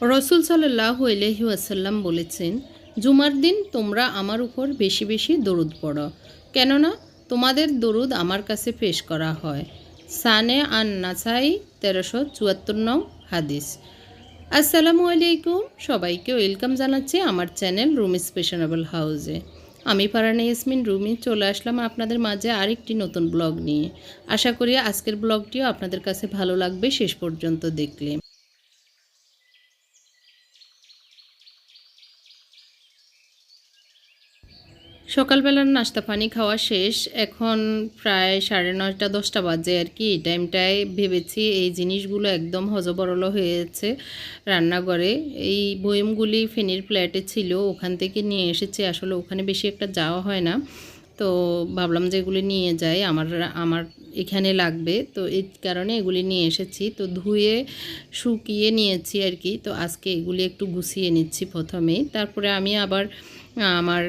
রসুল সাল্লাহ আলহি আসাল্লাম বলেছেন, জুমার দিন তোমরা আমার উপর বেশি বেশি দরুদ পড়ো। কেননা, তোমাদের দরুদ আমার কাছে পেশ করা হয়। সানে আন নাসাই তেরোশো চুয়াত্তর নং হাদিস। আসসালামু আলাইকুম। সবাইকে ওয়েলকাম জানাচ্ছি আমার চ্যানেল রুমি স্পেশনেবল হাউসে। আমি পারানি ইয়াসমিন রুমি, চলে আসলাম আপনাদের মাঝে আরেকটি নতুন ব্লগ নিয়ে। আশা করি আজকের ব্লগটিও আপনাদের কাছে ভালো লাগবে, শেষ পর্যন্ত দেখলে। সকালবেলার নাস্তা পানি খাওয়া শেষ। এখন প্রায় সাড়ে নয়টা, দশটা বাজে আর কি। এই টাইমটায় ভেবেছি এই জিনিসগুলো একদম হজবরল হয়েছে রান্নাঘরে। এই বয়মগুলি ফেনির প্লেটে ছিল, ওখান থেকে নিয়ে এসেছি। আসলে ওখানে বেশি একটা যাওয়া হয় না। তো ভাবলাম যে এগুলি নিয়ে যাই। আমার আমার এখানে লাগবে। তো এই কারণে এগুলি নিয়ে এসেছি। তো ধুয়ে শুকিয়ে নিয়েছি আর কি। তো আজকে এগুলি একটু গুছিয়ে নিচ্ছি প্রথমেই। তারপরে আমি আবার আমার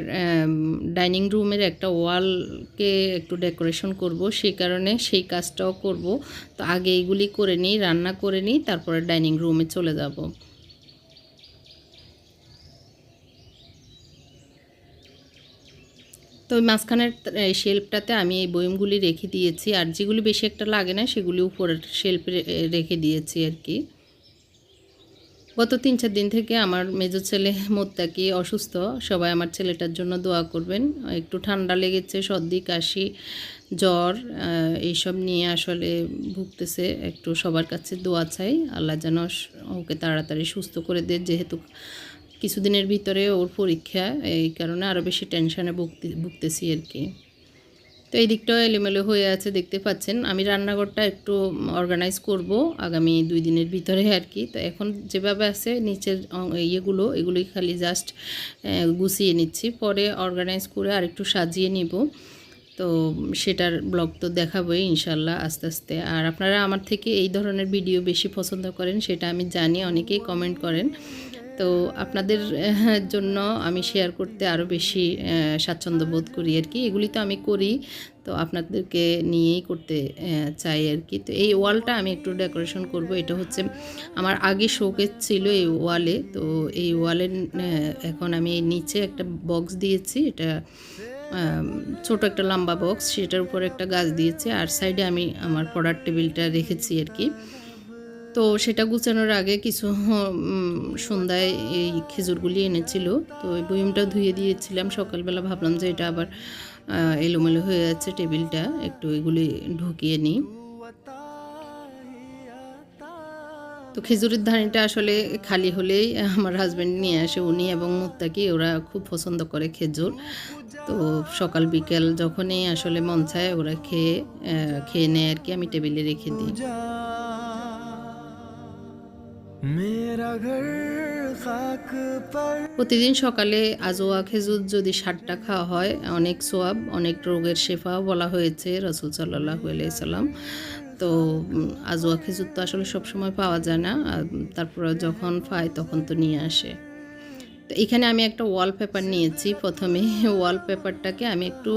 ডাইনিং রুমের একটা ওয়ালকে একটু ডেকোরেশন করব, সেই কারণে সেই কাজটাও করব। তো আগে এইগুলি করে নিই, রান্না করে নিই, তারপরে ডাইনিং রুমে চলে যাব। তো মাঝখানের শেল্পটাতে আমি এই বয়মগুলি রেখে দিয়েছি, আর যেগুলি বেশি একটা লাগে না, সেগুলি উপরের শেল্পে রেখে দিয়েছি আর কি। গত তিন চার দিন থেকে আমার মেজো ছেলে মোত্তাকি অসুস্থ। সবাই আমার ছেলেটার জন্য দোয়া করবেন। একটু ঠান্ডা লেগেছে, সর্দি, কাশি, জ্বর এইসব নিয়ে আসলে ভুগতেছে। একটু সবার কাছে দোয়া চাই। আল্লাহ যেন ওকে তাড়াতাড়ি সুস্থ করে দেয়। যেহেতু কিছুদিনের ভিতরে ওর পরীক্ষা, এই কারণে আরও বেশি টেনশানে ভুগতে, ভুগতেছি আর কি। তো এই দিকটাও এলোমেলো হয়ে আছে, দেখতে পাচ্ছেন। আমি রান্নাঘরটা একটু অর্গানাইজ করব আগামী দুই দিনের ভিতরে আর কি। তো এখন যেভাবে আছে, নিচের ইয়েগুলো, এগুলোই খালি জাস্ট গুছিয়ে নিচ্ছি। পরে অর্গানাইজ করে আর একটু সাজিয়ে নিব। তো সেটার ব্লগ তো দেখাবোই ইনশাল্লাহ আস্তে আস্তে। আর আপনারা আমার থেকে এই ধরনের ভিডিও বেশি পছন্দ করেন, সেটা আমি জানি, অনেকেই কমেন্ট করেন। তো আপনাদের জন্য আমি শেয়ার করতে আরও বেশি স্বাচ্ছন্দ্য বোধ করি আর কি। এগুলি তো আমি করি, তো আপনাদেরকে নিয়েই করতে চাই আর কি। তো এই ওয়ালটা আমি একটু ডেকোরেশন করব। এটা হচ্ছে আমার আগে শোকেস ছিল এই ওয়ালে। তো এই ওয়ালের এখন আমি নিচে একটা বক্স দিয়েছি। এটা ছোট একটা লম্বা বক্স সেটার উপর একটা গাছ দিয়েছি। আর সাইডে আমি আমার পড়ার টেবিলটা রেখেছি আর কি। তো সেটা গুছানোর আগে কিছু সন্ধ্যায় এই খেজুরগুলি এনেছিল। তো ওই বইমটা ধুয়ে দিয়েছিলাম। সকালবেলা ভাবলাম যে এটা আবার এলোমেলো হয়ে যাচ্ছে টেবিলটা। একটু এগুলি ঢুকিয়ে নিই। তো খেজুরের ধানিটা আসলে খালি হলেই আমার হাজব্যান্ড নিয়ে আসে উনি এবং মুত্তাকি। ওরা খুব পছন্দ করে খেজুর। তো সকাল বিকেল যখনই আসলে মন চায় ওরা খেয়ে খেয়ে নেয় আর কি। আমি টেবিলে রেখে দিই। প্রতিদিন সকালে আজোয়া খেজুর যদি ষাটটা খাওয়া হয়, অনেক সোয়াব, অনেক রোগের শেফাও বলা হয়েছে রসুল সাল্লাহ সাল্লাম। তো আজোয়া খেজুর তো আসলে সবসময় পাওয়া যায় না তারপরে যখন পায় তখন তো নিয়ে আসে। তো এখানে আমি একটা ওয়ালপেপার নিয়েছি, প্রথমে ওয়ালপেপারটাকে আমি একটু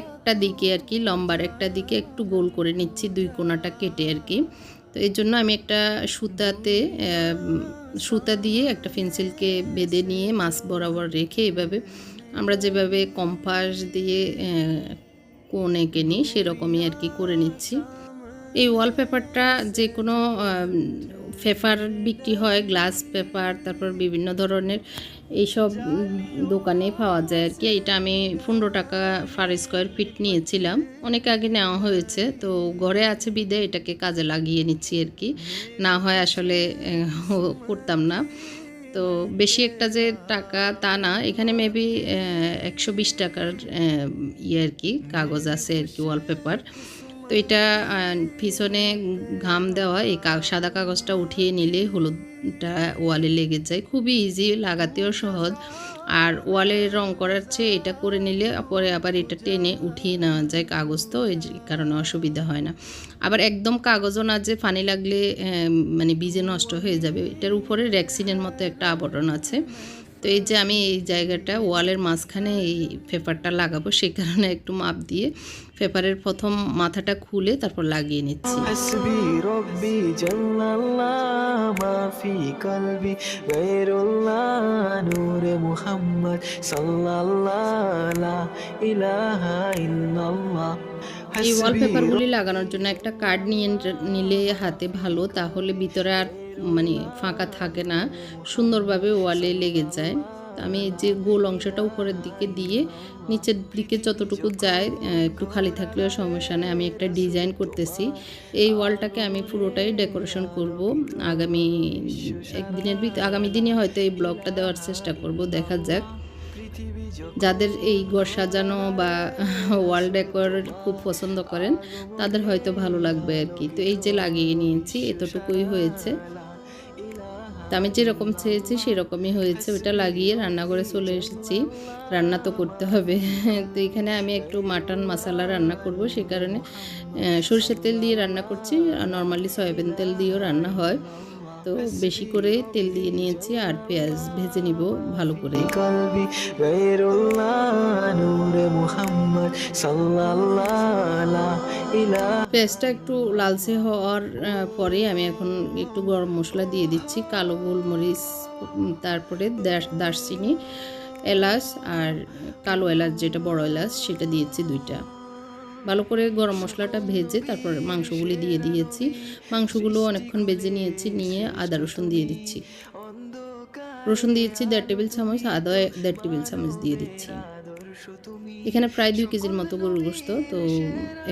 একটা দিকে আর কি, লম্বার একটা দিকে একটু গোল করে নিচ্ছি, দুই কোনাটা কেটে আর কি। তো এর জন্য আমি একটা সুতাতে সুতা দিয়ে একটা পেন্সিলকে বেঁধে নিয়ে মাছ বরাবর রেখে এভাবে আমরা যেভাবে কম্পাস দিয়ে কোন এঁকে নিই সেরকমই আর কি করে নিচ্ছি। এই ওয়ালপেপারটা যে কোনো পেপার বিক্রি হয়, গ্লাস পেপার, তারপর বিভিন্ন ধরনের এইসব দোকানে পাওয়া যায় আর কি। এটা আমি পনেরো টাকা পার স্কোয়ার ফিট নিয়েছিলাম। অনেক আগে নেওয়া হয়েছে, তো ঘরে আছে বিদে, এটাকে কাজে লাগিয়ে নিচ্ছি আর কি। না হয় আসলে করতাম না। তো বেশি একটা যে টাকা তা না, এখানে মেবি একশো বিশ টাকার ইয়ে আর কি, কাগজ আছে আর কি ওয়ালপেপার তো এটা পিছনে ঘাম দেওয়া, এই সাদা কাগজটা উঠিয়ে নিলে হলুদটা ওয়ালে লেগে যায়। খুবই ইজি লাগাতেও সহজ। আর ওয়ালে রং করার চেয়ে এটা করে নিলে পরে আবার এটা টেনে উঠিয়ে নেওয়া যায় কাগজ তো, এই কারণে অসুবিধা হয় না। আবার একদম কাগজও না যে পানি লাগলে মানে বীজে নষ্ট হয়ে যাবে। এটার উপরে র্যাক্সিনের মতো একটা আবরণ আছে। তো এই যে আমি এই জায়গাটা ওয়ালের মাঝখানে এই পেপারটা লাগাবো সে কারণে একটু মাপ দিয়ে পেপারের প্রথম মাথাটা খুলে তারপর লাগিয়ে নিচ্ছি। এই ওয়ালপেপারগুলি লাগানোর জন্য একটা কার্ড নিয়ে নিলে হাতে ভালো তাহলে ভিতরে আর মানে ফাঁকা থাকে না, সুন্দরভাবে ওয়ালে লেগে যায়। আমি যে গোল অংশটা উপরের দিকে দিয়ে নিচের দিকে যতটুকু যায় একটু খালি থাকলেও সমস্যা নেই, আমি একটা ডিজাইন করতেছি। এই ওয়ালটাকে আমি পুরোটাই ডেকোরেশন করব। আগামী একদিনের ভিতরে আগামী দিনে হয়তো এই ব্লগটা দেওয়ার চেষ্টা করব, দেখা যাক। যাদের এই ঘর সাজানো বা ওয়াল ডেকোর খুব পছন্দ করেন, তাদের হয়তো ভালো লাগবে আর কি। তো এই যে লাগিয়ে নিয়েছি, এতটুকুই হয়েছে। তো আমি যেরকম চেয়েছি, সেরকমই হয়েছে। ওটা লাগিয়ে রান্নাঘরে চলে এসেছি। রান্না তো করতে হবে। তো এখানে আমি একটু মাটন মশলা রান্না করব। সেই কারণে সরষের তেল দিয়ে রান্না করছি। আর নর্মালি সয়াবিন তেল দিয়েও রান্না হয়। তো বেশি করে তেল দিয়ে নিয়েছি আর পেঁয়াজ ভেজে নিব ভালো করে। পেঁয়াজটা একটু লালচে হওয়ার পরে আমি এখন একটু গরম মশলা দিয়ে দিচ্ছি কালো গোলমরিচ তারপরে দারচিনি এলাচ আর কালো এলাচ যেটা বড় এলাচ সেটা দিয়েছি দুইটা। ভালো করে গরম মশলাটা ভেজে তারপর মাংসগুলি দিয়ে দিয়েছি। মাংসগুলো অনেকক্ষণ ভেজে নিয়েছি, নিয়ে আদা রসুন দিয়ে দিচ্ছি। রসুন দিয়েছি দেড় টেবিল চামচ, আদা দেড় টেবিল চামচ দিয়ে দিচ্ছি। এখানে প্রায় দুই কেজির মতো গরুর গোস্ত, তো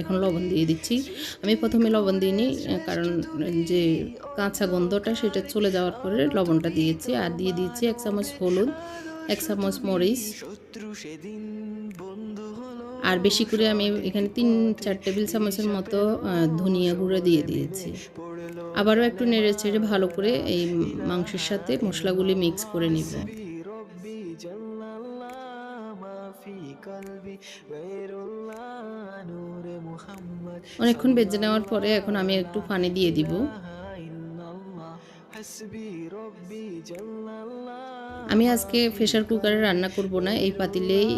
এখন লবণ দিয়ে দিচ্ছি। আমি প্রথমে লবণ দিইনি, কারণ যে কাঁচা গন্ধটা সেটা চলে যাওয়ার পরে লবণটা দিয়েছি। আর দিয়ে দিয়েছি এক চামচ হলুদ, এক চামচ মরিচ আর বেশি করে আমি এখানে তিন, চার টেবিল চামচের মতো ধনিয়া গুঁড়ো দিয়ে দিয়েছি। আবারও একটু নেড়ে চেড়ে ভালো করে এই মাংসের সাথে মশলাগুলি মিক্স করে নিব। অনেকক্ষণ বেজে নেওয়ার পরে এখন আমি একটু পানি দিয়ে দিব। হাসবি রব্বি জাল্লাল্লাহ। আমি আজকে প্রেশার কুকারে রান্না করব না, এই পাতিলেই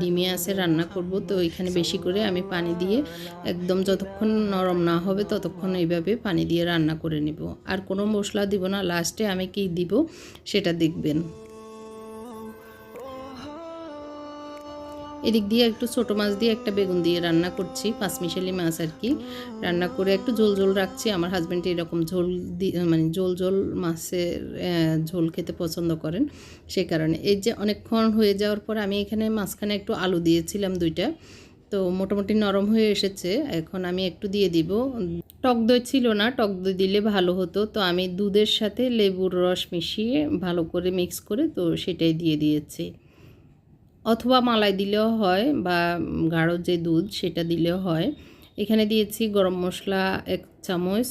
ডিমে আছে রান্না করব। তো এখানে বেশি করে আমি পানি দিয়ে একদম যতক্ষণ নরম না হবে ততক্ষণ এইভাবে পানি দিয়ে রান্না করে নিব। আর কোনো মশলা দিব না লাস্টে আমি কি দিব সেটা দেখবেন। এদিক দিয়ে একটু ছোটো মাছ দিয়ে একটা বেগুন দিয়ে রান্না করছি পাঁচমিশালি মাছ আর কি। রান্না করে একটু ঝোল ঝোল রাখছি। আমার হাজব্যান্ড এরকম ঝোল মানে ঝোল ঝোল মাছের ঝোল খেতে পছন্দ করেন। সেই কারণে। এই যে অনেকক্ষণ হয়ে যাওয়ার পর আমি এখানে মাঝখানে একটু আলু দিয়েছিলাম দুইটা। তো মোটামুটি নরম হয়ে এসেছে। এখন আমি একটু দিয়ে দিব। টক দই ছিল না। টক দই দিলে ভালো হতো। তো আমি দুধের সাথে লেবুর রস মিশিয়ে ভালো করে মিক্স করে তো সেটাই দিয়ে দিয়েছি। অথবা মালাই দিলেও হয় বা গাঢ় যে দুধ সেটা দিলেও হয়। এখানে দিয়েছি গরম মশলা এক চামচ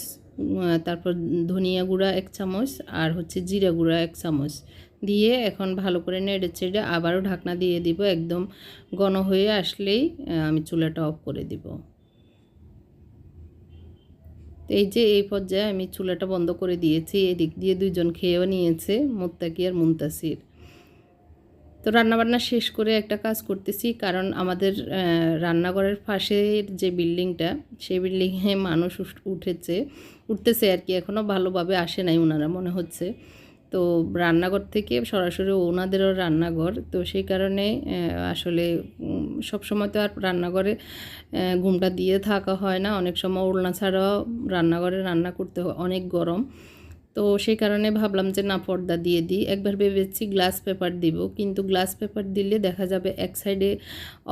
তারপর ধনিয়া গুঁড়া এক চামচ আর হচ্ছে জিরা গুঁড়া এক চামচ। দিয়ে এখন ভালো করে নেড়ে চেড়ে আবারও ঢাকনা দিয়ে দিব একদম ঘন হয়ে আসলেই আমি চুলাটা অফ করে দিব। তো এই যে এই পর্যায়ে আমি চুলাটা বন্ধ করে দিয়েছি, এদিক দিয়ে দুইজন খেয়েও নিয়েছে, মোত্তাকি আর মুন্তাসির। তো রান্নাবান্না শেষ করে একটা কাজ করতেছি, কারণ আমাদের রান্নাঘরের পাশের যে বিল্ডিংটা, সেই বিল্ডিংয়ে মানুষ উঠ- উঠেছে, উঠতেছে আর কি এখনও ভালোভাবে আসে নাই ওনারা মনে হচ্ছে। তো রান্নাঘর থেকে সরাসরি ওনাদেরও রান্নাঘর, তো সেই কারণে আসলে সবসময় তো আর রান্নাঘরে ঘুমটা দিয়ে থাকা হয় না, অনেক সময় ওড়না ছাড়াও রান্নাঘরে রান্না করতে হয়, অনেক গরম। তো সেই কারণে ভাবলাম যে, না, পর্দা দিয়ে দিই। একবার ভেবেছি গ্লাস পেপার দিব, কিন্তু গ্লাস পেপার দিলে দেখা যাবে এক সাইডে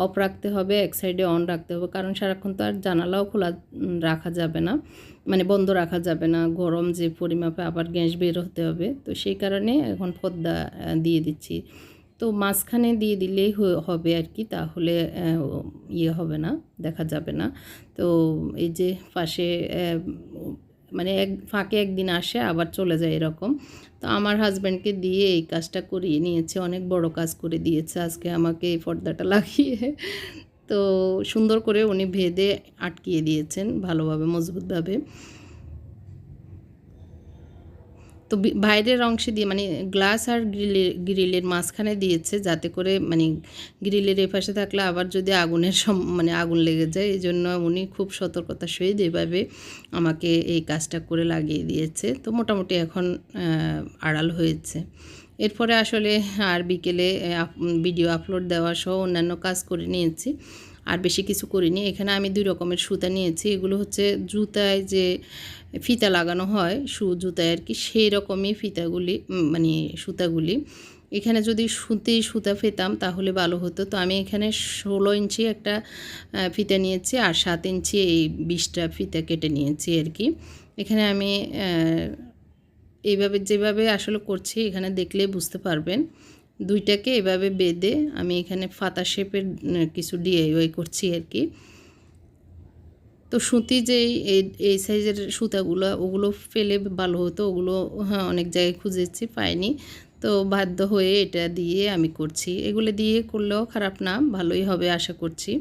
অফ রাখতে হবে, এক সাইডে অন রাখতে হবে। কারণ সারাক্ষণ তো আর জানালাও খোলা রাখা যাবে না। মানে বন্ধ রাখা যাবে না। গরম যে পরিমাপে আবার গ্যাস বের হতে হবে। তো সেই কারণে এখন পর্দা দিয়ে দিচ্ছি। তো মাঝখানে দিয়ে দিলেই হবে আর কি। তাহলে ইয়ে হবে না, দেখা যাবে না। তো এই যে পাশে মানে এক, ফাঁকে একদিন আসে, আবার চলে যায় এরকম। তো আমার হাজব্যান্ডকে দিয়ে এই কাজটা করিয়ে নিয়েছে, অনেক বড় কাজ করে দিয়েছে আজকে আমাকে এই পর্দাটা লাগিয়ে। তো সুন্দর করে উনি ভেদে আটকিয়ে দিয়েছেন ভালোভাবে, মজবুতভাবে। তো বাইরের অংশে দিয়ে মানে গ্লাস আর গ্রিলের গ্রিলের মাঝখানে দিয়েছে যাতে করে মানে গ্রিলের এপাশে থাকলে আবার যদি আগুনের সম মানে আগুন লেগে যায়, এই জন্য উনি খুব সতর্কতা সহিত এভাবে আমাকে এই কাজটা করে লাগিয়ে দিয়েছে। তো মোটামুটি এখন আড়াল হয়েছে। এরপরে আসলে আর বিকেলে ভিডিও আপলোড দেওয়া সহ অন্যান্য কাজ করে নিয়েছি। আর বেশি কিছু করিনি। এখানে আমি দুই রকমের সুতা নিয়েছি। এগুলো হচ্ছে জুতায় যে ফিতা লাগানো হয়, সু, জুতায় আর কি সেই রকমই ফিতাগুলি মানে সুতাগুলি। এখানে যদি সুতি সুতা পেতাম তাহলে ভালো হতো। তো আমি এখানে ষোলো ইঞ্চি একটা ফিতা নিয়েছি আর সাত ইঞ্চি এই বিশটা ফিতা কেটে নিয়েছি আর কি। এখানে আমি এইভাবে যেভাবে আসলে করছি, এখানে দেখলে বুঝতে পারবেন। দুইটাকে এভাবে বেঁধে আমি এখানে ফাতা শেপের কিছু ডিআইওয়াই করছি আর কি। তো সুতি যেই এই সাইজের সুতাগুলো, ওগুলো ফেলে ভালো হতো, ওগুলো হ্যাঁ অনেক জায়গায় খুঁজেছি, পাইনি। তো বাধ্য হয়ে এটা দিয়ে আমি করছি। এগুলো দিয়ে করলেও খারাপ না, ভালোই হবে আশা করছি।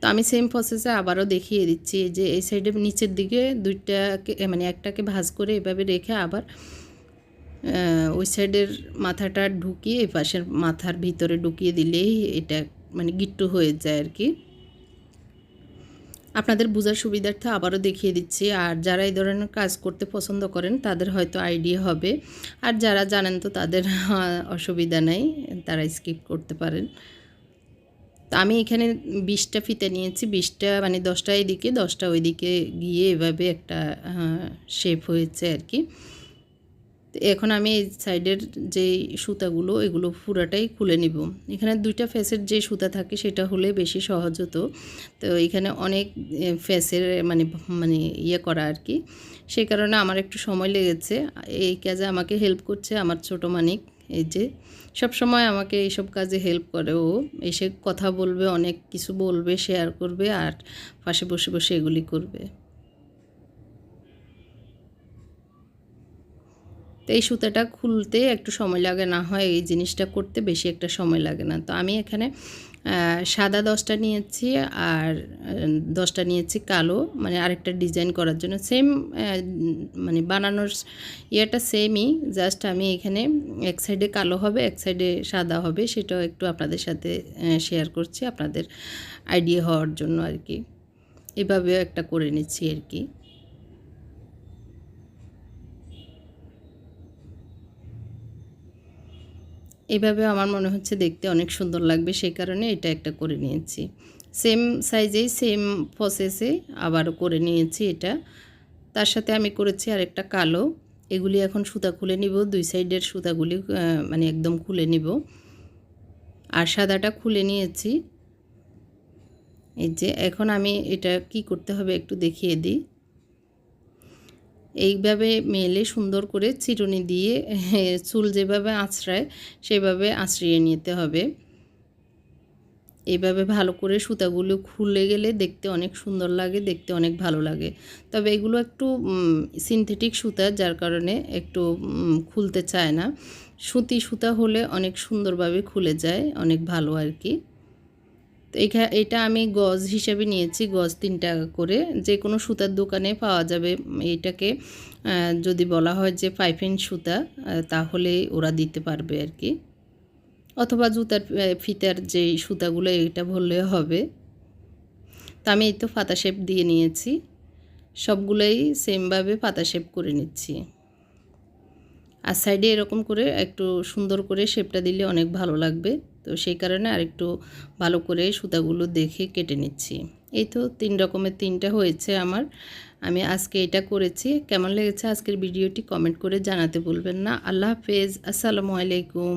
তো আমি সেম প্রসেসে আবারও দেখিয়ে দিচ্ছি যে এই সাইডে নিচের দিকে দুইটাকে মানে একটাকে ভাঁজ করে এভাবে রেখে আবার ওই সাইডের মাথাটা ঢুকিয়ে পাশের মাথার ভিতরে ঢুকিয়ে দিলেই এটা মানে গিট্টু হয়ে যায় আর কি। আপনাদের বোঝার সুবিধার্থে আবারও দেখিয়ে দিচ্ছি, আর যারা এই ধরনের কাজ করতে পছন্দ করেন, তাদের হয়তো আইডিয়া হবে। আর যারা জানেন তো তাদের অসুবিধা নেই, তারা স্কিপ করতে পারেন। তো আমি এখানে বিশটা ফিতে নিয়েছি, বিশটা মানে দশটা এদিকে, দশটা ওইদিকে গিয়ে এভাবে একটা শেপ হয়েছে আর কি। এখন আমি এই সাইডের যে সুতাগুলো, এগুলো পুরাটাই খুলে নিব। এখানে দুইটা ফেসের যে সুতা থাকে সেটা হলে বেশি সহজ হতো। তো এখানে অনেক ফেসের মানে মানে ইয়ে করা আর কি। সেই কারণে আমার একটু সময় লেগেছে। এই কাজে আমাকে হেল্প করছে আমার ছোট মানিক। এই যে সব সময় আমাকে এইসব কাজে হেল্প করে ও। এসে কথা বলবে, অনেক কিছু বলবে, শেয়ার করবে আর পাশে বসে বসে এগুলি করবে। তো এই সুতাটা খুলতে একটু সময় লাগে, না হয় এই জিনিসটা করতে বেশি একটা সময় লাগে না। তো আমি এখানে সাদা দশটা নিয়েছি আর দশটা নিয়েছি কালো মানে আরেকটা ডিজাইন করার জন্য। সেম মানে বানানোর ইয়েটা সেমই, জাস্ট আমি এখানে এক সাইডে কালো হবে, এক সাইডে সাদা হবে, সেটাও একটু আপনাদের সাথে শেয়ার করছি, আপনাদের আইডিয়া হওয়ার জন্য আর কি। এভাবেও একটা করে নিচ্ছি আর কি। এভাবে আমার মনে হচ্ছে দেখতে অনেক সুন্দর লাগবে, সেই কারণে এটা একটা করে নিয়েছি। সেম সাইজেই, সেম প্রসেসে আবারও করে নিয়েছি এটা। তার সাথে আমি করেছি আরেকটা কালো। এগুলি এখন সুতা খুলে নিব, দুই সাইডের সুতাগুলি মানে একদম খুলে নিব। আর সাদাটা খুলে নিয়েছি। এই যে, এখন আমি এটা কি করতে হবে একটু দেখিয়ে দিই। এইভাবে মেলে সুন্দর করে চিরুনি দিয়ে, চুল যেভাবে আঁচড়ায়, সেভাবে আঁচড়িয়ে নিতে হবে। এইভাবে ভালো করে সুতাগুলো খুলে গেলে দেখতে অনেক সুন্দর লাগে, দেখতে অনেক ভালো লাগে। তবে এগুলো একটু সিনথেটিক সুতা, যার কারণে একটু খুলতে চায় না। সুতি সুতা হলে অনেক সুন্দরভাবে খুলে যায়, অনেক ভালো আর কি। তো এটা আমি গজ হিসেবে নিয়েছি গজ তিন টাকা করে। যে কোনো সুতার দোকানে পাওয়া যাবে। এইটাকে আহ, যদি বলা হয় যে ইঞ্চ সুতা তাহলে ওরা দিতে পারবে আর কি। অথবা জুতার ফিতার যে সুতাগুলো এটা বললে হবে। তো আমি এই তো ফাতা শেপ দিয়ে নিয়েছি। সবগুলোই সেমভাবে পাতা শেপ করে নিচ্ছি। আর সাইডে এরকম করে একটু সুন্দর করে শেপটা দিলে অনেক ভালো লাগবে। তো সেই কারণে আরেকটু ভালো করে সুতাগুলো দেখে কেটে নিচ্ছি। এই তো তিন রকমের তিনটা হয়েছে আমার। আমি আজকে এটা করেছি। কেমন লেগেছে আজকের ভিডিওটি কমেন্ট করে জানাতে বলবেন না। আল্লাহ হাফেজ। আসসালামু আলাইকুম।